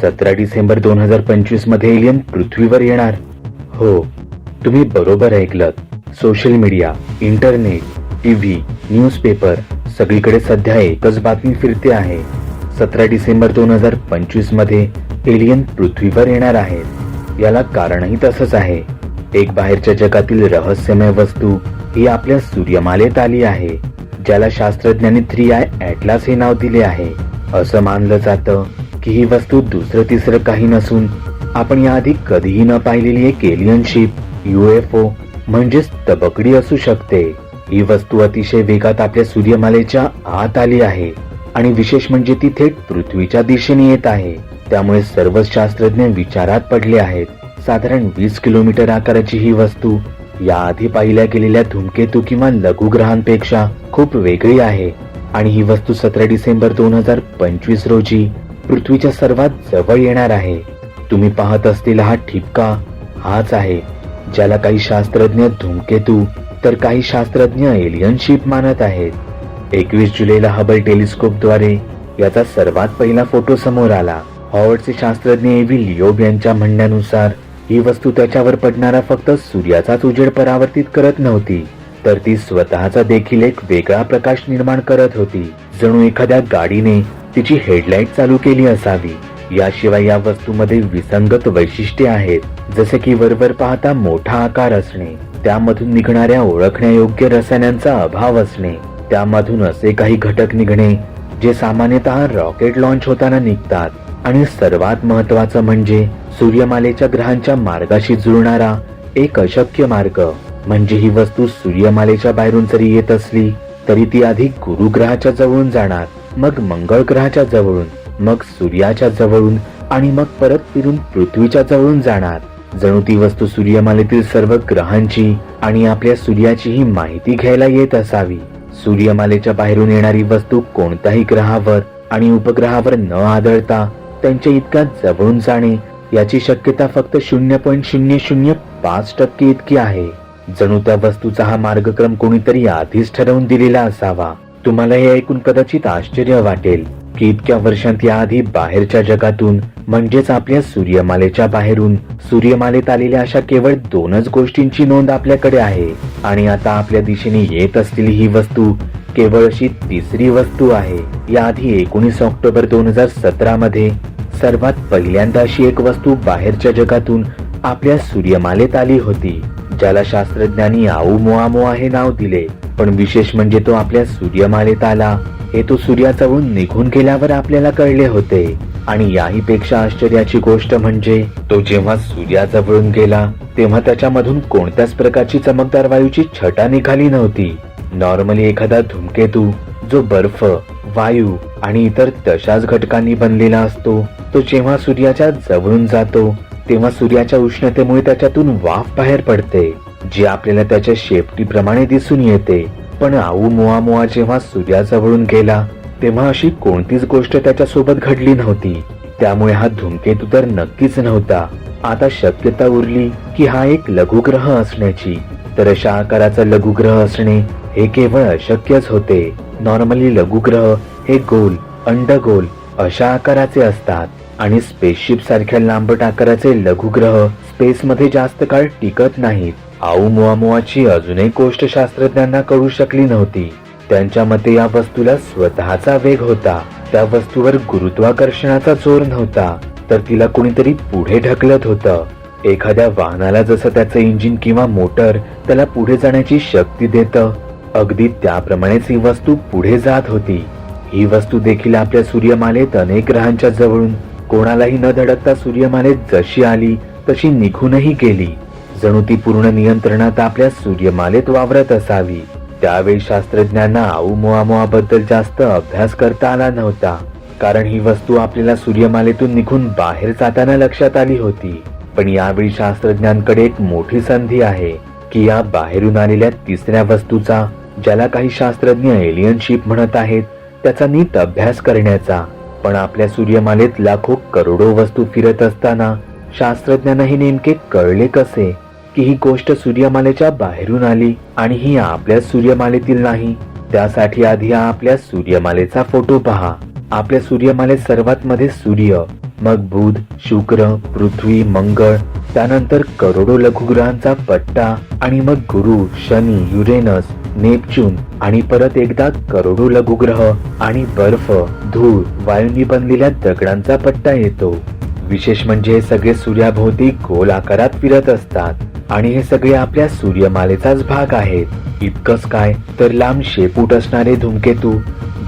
सतरा डिसेंबर दोन हजार पंचवीसमध्ये एलियन पृथ्वीवर येणार. हो तुम्ही बरोबर ऐकलं social media internet TV newspaper सगळीकडे सध्या एकच बातमी फिरते आहे. सतरा डिसेंबर दोन हजार पंचवीसमध्ये एलियन पृथ्वीवर येणार आहेत याला कारणही तसंच आहे. एक बाहेरच्या जगातील रहस्यमय वस्तू ही आपल्या सूर्यमालेत आली आहे ज्याला शास्त्रज्ञांनी थ्री आय ऍटलास हे नाव दिले आहे. असं मानलं जातं. की ही वस्तू दुसरं तिसरं काही नसून आपण याआधी कधीही न पाहिलेली एक एलियन शिप युएफओ म्हणजेच तबकडी असू शकते. ही वस्तू अतिशय वेगात आपल्या सूर्यमालेच्या आत आली आहे आणि विशेष म्हणजे ती थेट पृथ्वीच्या दिशेने येत आहे. त्यामुळे सर्व शास्त्रज्ञ विचारात पडले आहेत. साधारण वीस किलोमीटर आकाराची ही वस्तू याआधी पाहिल्या गेलेल्या धूमकेतू किंवा लघुग्रहांपेक्षा खूप वेगळी आहे. आणि ही वस्तू सतरा डिसेंबर दोन हजार पंचवीस रोजी पृथ्वीच्या सर्वात जवळ येणार आहे. तुम्ही पाहत असलेला हा ठिपका हाच आहे ज्याला काही शास्त्रज्ञ धूमकेतू तर काही शास्त्रज्ञ एलियन शिप मानत आहेत. एकवीस जुलैला हबल टेलिस्कोपद्वारे याचा सर्वात पहिला फोटो समोर आला. हॉवर्डचे शास्त्रज्ञ एव्ही लिओब यांच्या म्हणण्यानुसार ही वस्तू त्याच्यावर पडणारा फक्त सूर्याचाच उजेड परावर्तित करत नव्हती तर ती स्वतःचा देखील एक वेगळा प्रकाश निर्माण करत होती. जणू एखाद्या गाडीने तिची हेडलाईट चालू केली असावी. याशिवाय या वस्तूमध्ये विसंगत वैशिष्ट्ये आहेत. जसे की वरवर पाहता मोठा आकार असणे त्यामधून निघणाऱ्या ओळखण्यायोग्य रसायनांचा अभाव असणे त्यामधून असे काही घटक निघणे जे सामान्यतः रॉकेट लॉन्च होताना निघतात. आणि सर्वात महत्वाचं म्हणजे सूर्यमालेच्या ग्रहांच्या मार्गाशी जुळणारा एक अशक्य मार्ग. म्हणजे ही वस्तू सूर्यमालेच्या बाहेरून जरी येत असली तरी ती आधी गुरुग्रहाच्या जवळून जाणार. मग मंगळ ग्रहाच्या जवळून मग सूर्याच्या जवळून आणि मग परत फिरून पृथ्वीच्या जवळून जाणार. जणू ती वस्तू सूर्यमालेतील सर्व ग्रहांची आणि आपल्या सूर्याचीही माहिती घ्यायला येत असावी. सूर्यमालेच्या बाहेरून येणारी वस्तू कोणत्याही ग्रहावर आणि उपग्रहावर न आदळता त्यांच्या इतका जवळून जाणे याची शक्यता फक्त शून्य पॉईंट शून्य शून्य पाच टक्के इतकी आहे. जणू त्या वस्तूचा हा मार्गक्रम कोणीतरी आधीच ठरवून दिलेला असावा. तुम्हाला हे ऐकून कदाचित आश्चर्य वाटेल की इतक्या वर्षांत याआधी बाहेरच्या जगातून म्हणजेच आपल्या सूर्यमालेच्या बाहेरून सूर्यमालेत आलेल्या अशा केवळ दोनच गोष्टींची नोंद आपल्याकडे आहे. आणि आता आपल्या दिशेने येत असलेली ही वस्तू केवळ अशी तिसरी वस्तू आहे. याआधी एकोणीस ऑक्टोबर दोन हजार सतरा मध्ये सर्वात पहिल्यांदा अशी एक वस्तू बाहेरच्या जगातून आपल्या सूर्यमालेत आली होती ज्याला शास्त्रज्ञांनी आऊ मोआ हे नाव दिले. पण विशेष म्हणजे तो आपल्या सूर्यमालेत आला. हे तो सूर्याजवळून निघून गेल्यावर आपल्याला कळले होते. आणि याही पेक्षा आश्चर्याची गोष्ट म्हणजे तो जेव्हा सूर्याजवळून गेला तेव्हा त्याच्यामधून कोणत्याच प्रकारची चमकदार वायूची छटा निघाली नव्हती. नॉर्मली एखादा धूमकेतू जो बर्फ वायू आणि इतर तशाच घटकांनी बनलेला असतो तो जेव्हा सूर्याच्या जवळून जातो तेव्हा सूर्याच्या उष्णतेमुळे त्याच्यातून वाफ बाहेर पडते. जी आपल्याला त्याच्या शेपटीप्रमाणे दिसून येते. पण आऊ मोआ मोआ जेव्हा सूर्याजवळून गेला तेव्हा अशी कोणतीच गोष्ट त्याच्यासोबत घडली नव्हती. त्यामुळे हा धूमकेतू तर नक्कीच नव्हता. आता शक्यता उरली की हा एक लघुग्रह असण्याची. तर अशा आकाराचा लघुग्रह असणे हे केवळ अशक्यच होते. नॉर्मली लघुग्रह हे गोल अंडगोल अशा आकाराचे असतात. आणि स्पेसशिप सारख्या लांबट आकाराचे लघुग्रह स्पेसमध्ये जास्त काळ टिकत नाहीत. आऊ मुआमुआची गोष्ट शास्त्रज्ञांना कळू शकली नव्हती. त्यांच्या मते या वस्तूला स्वतःचा वेग होता. त्या वस्तूवर गुरुत्वाकर्षणाचा जोर नव्हता तर तिला कुणीतरी पुढे ढकलत होतं. एखाद्या वाहनाला जसं त्याचं इंजिन किंवा मोटर त्याला पुढे जाण्याची शक्ती देतं अगदी त्याप्रमाणेच ही वस्तू पुढे जात होती. ही वस्तू देखील आपल्या सूर्यमालेत अनेक ग्रहांच्या जवळून कोणालाही न धडकता सूर्यमालेत जशी आली तशी निघूनही गेली. जणू ती पूर्ण नियंत्रणात आपल्या सूर्यमालेत वावरत असावी. त्यावेळी शास्त्रज्ञांना आऊ मोआ बद्दल जास्त अभ्यास करता आला नव्हता. कारण ही वस्तू आपल्याला सूर्यमालेतून निघून बाहेर जाताना लक्षात आली होती. पण यावेळी शास्त्रज्ञांकडे एक मोठी संधी आहे की या बाहेरून आलेल्या तिसऱ्या वस्तूचा ज्याला काही शास्त्रज्ञ एलियन शिप म्हणत आहेत त्याचा नीट अभ्यास करण्याचा. पण आपल्या सूर्यमालेत लाखो करोडो वस्तू फिरत असताना शास्त्रज्ञांना हे नेमके कळले कसे? की ही गोष्ट सूर्यमालेच्या बाहेरून आली आणि ही आपल्या सूर्यमालेतील नाही. त्यासाठी आधी आपल्या सूर्यमालेचा फोटो पहा. आपल्या सूर्यमालेत सर्वात मध्ये सूर्य मग बुध शुक्र पृथ्वी मंगळ त्यानंतर करोडो लघुग्रहांचा पट्टा आणि मग गुरु शनी युरेनस नेपच्यून आणि परत एकदा करोडो लघुग्रह आणि बर्फ धूळ वायूंनी बनलेल्या दगडांचा पट्टा येतो. विशेष म्हणजे हे सगळे सूर्याभोवती गोल आकारात फिरत असतात. आणि हे सगळे आपल्या सूर्यमालेचाच भाग आहेत. इतकंच काय तर लांब शेपूट असणारे धूमकेतू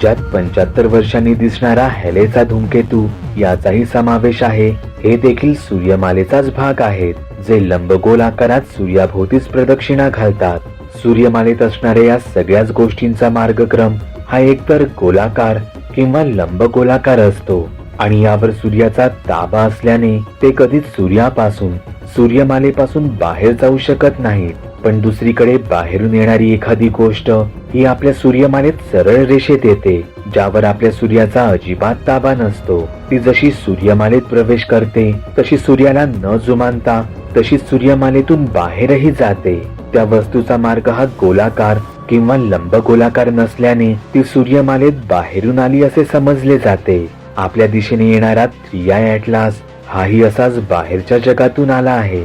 ज्यात पंच्याहत्तर वर्षांनी दिसणारा हॅलेचा धूमकेतू याचाही समावेश आहे. हे देखील सूर्यमालेचाच भाग आहेत जे लंबगोल आकारात सूर्याभोवतीच प्रदक्षिणा घालतात. सूर्यमालेत असणाऱ्या या सगळ्याच गोष्टींचा मार्गक्रम हा एकतर गोलाकार किंवा लंबगोलाकार असतो. आणि यावर सूर्याचा ताबा असल्याने ते कधीच सूर्यापासून सूर्यमालेपासून बाहेर जाऊ शकत नाहीत पण दुसरीकडे बाहेरून येणारी एखादी गोष्ट ही आपल्या सूर्यमालेत सरळ रेषेत येते ज्यावर आपल्या सूर्याचा अजिबात ताबा नसतो. ती जशी सूर्यमालेत प्रवेश करते तशी सूर्याला न जुमानता तशी सूर्यमालेतून बाहेरही जाते. त्या वस्तूचा मार्ग हा गोलाकार किंवा लंब गोलाकार नसल्याने ती सूर्यमालेत बाहेरून आली असे समजले जाते. आपल्या दिशेने येणारा थ्रिया ॲटलास हाही असाच बाहेरच्या जगातून आला आहे.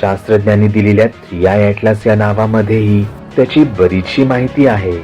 शास्त्रज्ञांनी दिलेल्या थ्रिया ॲटलास या नावामध्येही त्याची बरीचशी माहिती आहे.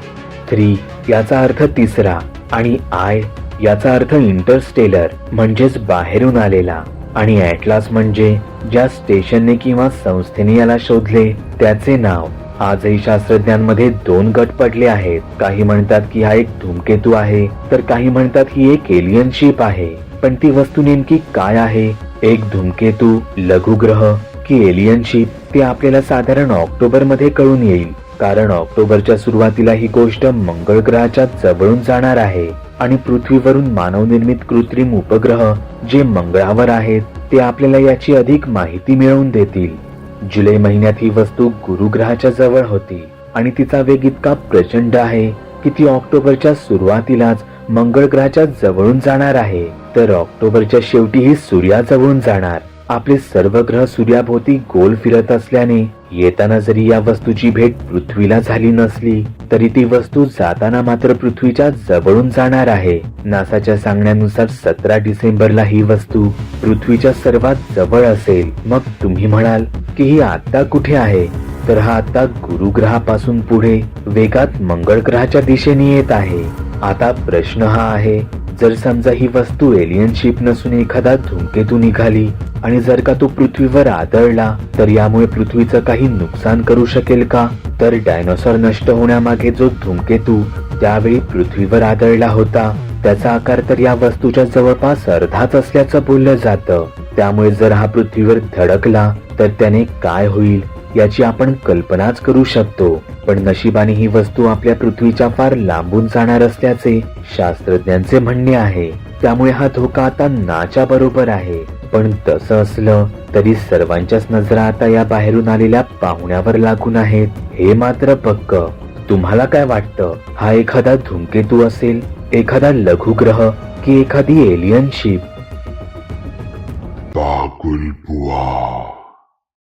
थ्री याचा अर्थ तिसरा आणि आय याचा अर्थ इंटरस्टेलर म्हणजेच बाहेरून आलेला. आणि ॲटलास म्हणजे ज्या स्टेशनने किंवा संस्थेने याला शोधले त्याचे नाव. आजही शास्त्रज्ञांमध्ये दोन गट पडले आहेत. काही म्हणतात की हा एक धूमकेतू आहे तर काही म्हणतात ही एक एलियन शिप आहे. पण ती वस्तू नेमकी काय आहे? एक धूमकेतू लघुग्रह की एलियन शिप ते आपल्याला साधारण ऑक्टोबरमध्ये कळून येईल. कारण ऑक्टोबरच्या सुरुवातीला ही गोष्ट मंगळ ग्रहाच्या जवळून जाणार आहे आणि पृथ्वीवरून मानवनिर्मित कृत्रिम उपग्रह जे मंगळावर आहेत ते आपल्याला याची अधिक माहिती मिळवून देतील. जुलै महिन्यात ही वस्तू गुरुग्रहाच्या जवळ होती आणि तिचा वेग इतका प्रचंड आहे की ती ऑक्टोबरच्या सुरुवातीलाच मंगळ ग्रहाच्या जवळून जाणार आहे. तर ऑक्टोबरच्या शेवटी ही सूर्याजवळून जाणार. आपले सर्व ग्रह सूर्याभोवती गोल फिरत असल्याने येताना जरी या वस्तूची भेट पृथ्वीला झाली नसली तरी ती वस्तू जाताना मात्र पृथ्वीच्या जवळून जाणार आहे. नासाच्या सांगण्यानुसार सतरा डिसेंबरला ही वस्तू पृथ्वीच्या सर्वात जवळ असेल. मग तुम्ही म्हणाल की ही आता कुठे आहे? तर हा आता गुरुग्रहापासून पुढे वेगात मंगळ ग्रहाच्या दिशेने येत आहे. आता प्रश्न हा आहे जर समजा ही वस्तू एलियन शिप नसून एखादा धुमकेतू निघाली आणि जर का तो पृथ्वीवर आदळला तर यामुळे पृथ्वीचं काही नुकसान करू शकेल का? तर डायनोसॉर नष्ट होण्यामागे जो धुमकेतू त्यावेळी पृथ्वीवर आदळला होता. त्याचा आकार तर या वस्तूच्या जवळपास अर्धाच असल्याचं बोललं जातं. त्यामुळे जर हा पृथ्वीवर धडकला तर त्याने काय होईल? याची आपण कल्पनाच करू शकतो. पण नशिबाने ही वस्तू आपल्या पृथ्वीच्या फार लांबून जाणार असल्याचे शास्त्रज्ञांचे म्हणणे आहे. त्यामुळे हा धोका आता नाच्या बरोबर आहे. पण तसं असलं तरी सर्वांच्याच नजरा आता या बाहेरून आलेल्या पाहुण्यावर लागून आहेत. हे मात्र पक्क. तुम्हाला काय वाटतं? हा एखादा धूमकेतू असेल? एखादा लघुग्रह की एखादी एलियन शिप